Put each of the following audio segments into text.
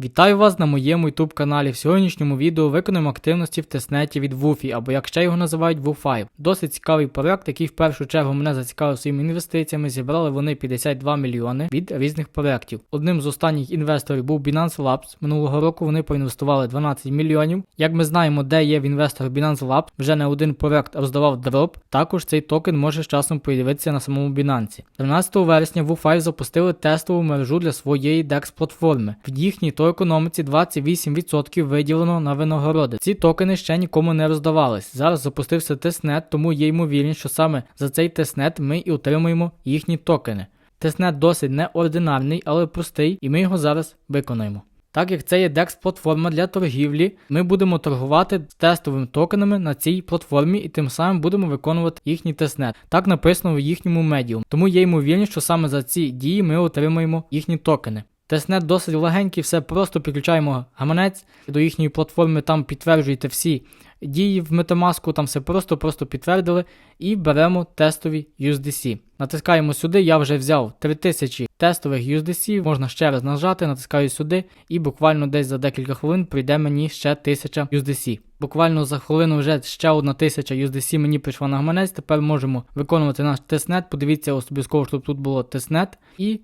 Вітаю вас на моєму YouTube каналі. В сьогоднішньому відео виконуємо активності в тестнеті від WUFI, або як ще його називають WU5. Досить цікавий проект, який в першу чергу мене зацікавив своїми інвестиціями. Зібрали вони 52 мільйони від різних проєктів. Одним з останніх інвесторів був Binance Labs. Минулого року вони проінвестували 12 мільйонів. Як ми знаємо, де є в інвесторах Binance Labs, вже не один проект роздавав дроп. Також цей токен може з часом появитися на самому Binance. 13 вересня WU5 запустили тестову мережу для своєї DEX платформи. В їхній то економіці 28% виділено на винагороди. Ці токени ще нікому не роздавались. Зараз запустився тестнет, тому є ймовірність, що саме за цей тестнет ми і отримуємо їхні токени. Тестнет досить неординарний, але простий, і ми його зараз виконаємо. Так як це є DEX платформа для торгівлі, ми будемо торгувати з тестовими токенами на цій платформі і тим самим будемо виконувати їхній тестнет. Так написано в їхньому медіум. Тому є ймовірність, що саме за ці дії ми отримаємо їхні токени. Тестнет досить легенький, все просто підключаємо гаманець до їхньої платформи, там підтверджуєте всі дії в Metamask, там все просто-просто підтвердили і беремо тестові USDC. Натискаємо сюди, я вже взяв 3000 тестових USDC, можна ще раз нажати, натискаю сюди, і буквально десь за декілька хвилин прийде мені ще 1000 USDC. Буквально за хвилину вже ще одна тисяча USDC мені прийшла на гаманець, тепер можемо виконувати наш тестнет. Подивіться обов'язково, щоб тут було тестнет. і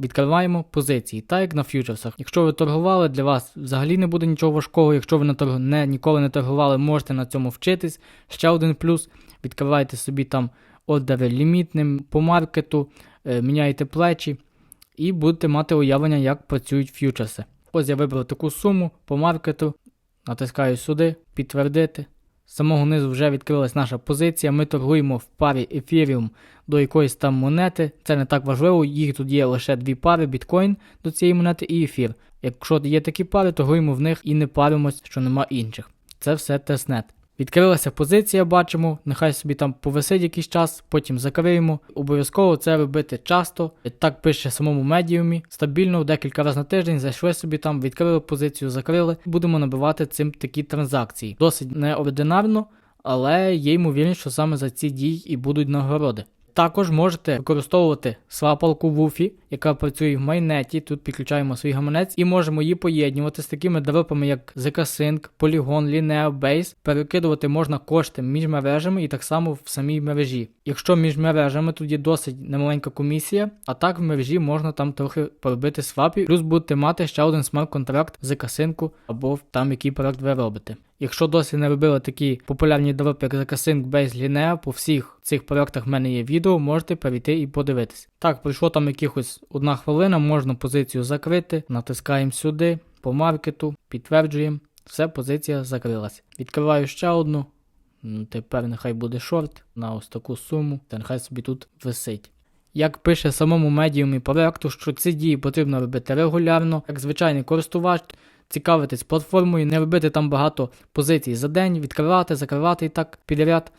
Відкриваємо позиції, так як на фьючерсах. Якщо ви торгували, для вас взагалі не буде нічого важкого. Якщо ви не, торг... не ніколи не торгували, можете на цьому вчитись. Ще один плюс. Відкривайте собі там ордери лімітним по маркету, е, міняєте плечі і будете мати уявлення, як працюють фьючерси. Ось я вибрав таку суму по маркету, натискаю сюди, підтвердити. З самого низу вже відкрилась наша позиція. Ми торгуємо в парі ефіріум до якоїсь там монети. Це не так важливо, їх тут є лише дві пари, біткоін до цієї монети і ефір. Якщо є такі пари, торгуємо в них і не паримось, що нема інших. Це все тестнет. Відкрилася позиція, бачимо, нехай собі там повисить якийсь час, потім закриємо. Обов'язково це робити часто. Так пише самому медіумі. Стабільно декілька разів на тиждень зайшли собі там, відкрили позицію, закрили. Будемо набивати цим такі транзакції. Досить неординарно, але є ймовірність, що саме за ці дії і будуть нагороди. Також можете використовувати свапалку Wufі, яка працює в майнеті. Тут підключаємо свій гаманець і можемо її поєднувати з такими дропами, як ZK-Sync, Polygon, Lineo, Base. Перекидувати можна кошти між мережами і так само в самій мережі. Якщо між мережами тут є досить немаленька комісія, а так в мережі можна там трохи поробити свапі, плюс будете мати ще один смарт-контракт ZK-Sync або там який проект ви робите. Якщо досі не робили такі популярні дропи, як ZK-Sync, Base, Linea, по всіх цих проектах в мене є відео, можете перейти і подивитись. Так, пройшло там якихось одна хвилина, можна позицію закрити, натискаємо сюди, по маркету, підтверджуємо, все, позиція закрилась. Відкриваю ще одну. Тепер нехай буде шорт на ось таку суму, та нехай собі тут висить. Як пише самому медіумі проекту, що ці дії потрібно робити регулярно, як звичайний користувач, цікавитись платформою, не робити там багато позицій за день, відкривати, закривати і так підряд.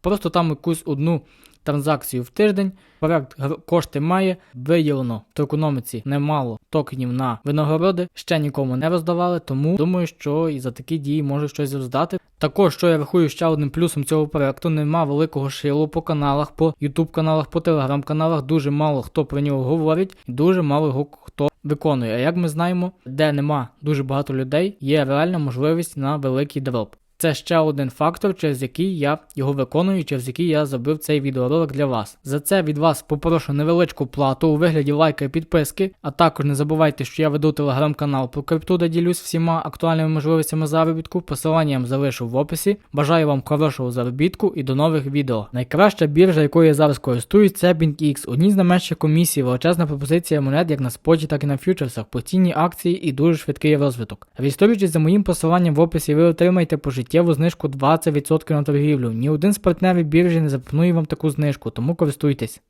Просто там якусь одну транзакцію в тиждень. Проект кошти має, виявлено в економіці немало токенів на винагороди, ще нікому не роздавали, тому думаю, що і за такі дії може щось роздати. Також, що я рахую ще одним плюсом цього проекту, нема великого шилу по каналах, по YouTube каналах, по телеграм-каналах. Дуже мало хто про нього говорить, і дуже мало хто виконує. А як ми знаємо, де нема дуже багато людей, є реальна можливість на великий дроп. Це ще один фактор, через який я його виконую, через який я зробив цей відеоролик для вас. За це від вас попрошу невеличку плату у вигляді лайка і підписки, а також не забувайте, що я веду телеграм-канал про крипту, де ділюсь всіма актуальними можливостями заробітку. Посилання я вам залишу в описі. Бажаю вам хорошого заробітку і до нових відео. Найкраща біржа, якою я зараз користуюсь, це BinkX. Одні з найменших комісій, величезна пропозиція монет як на споті, так і на фьючерсах, постійні акції і дуже швидкий розвиток. Реєструючись за моїм посиланням в описі, ви отримаєте по житті суттєву знижку 20% на торгівлю. Ні один з партнерів біржі не запропонує вам таку знижку, тому користуйтесь.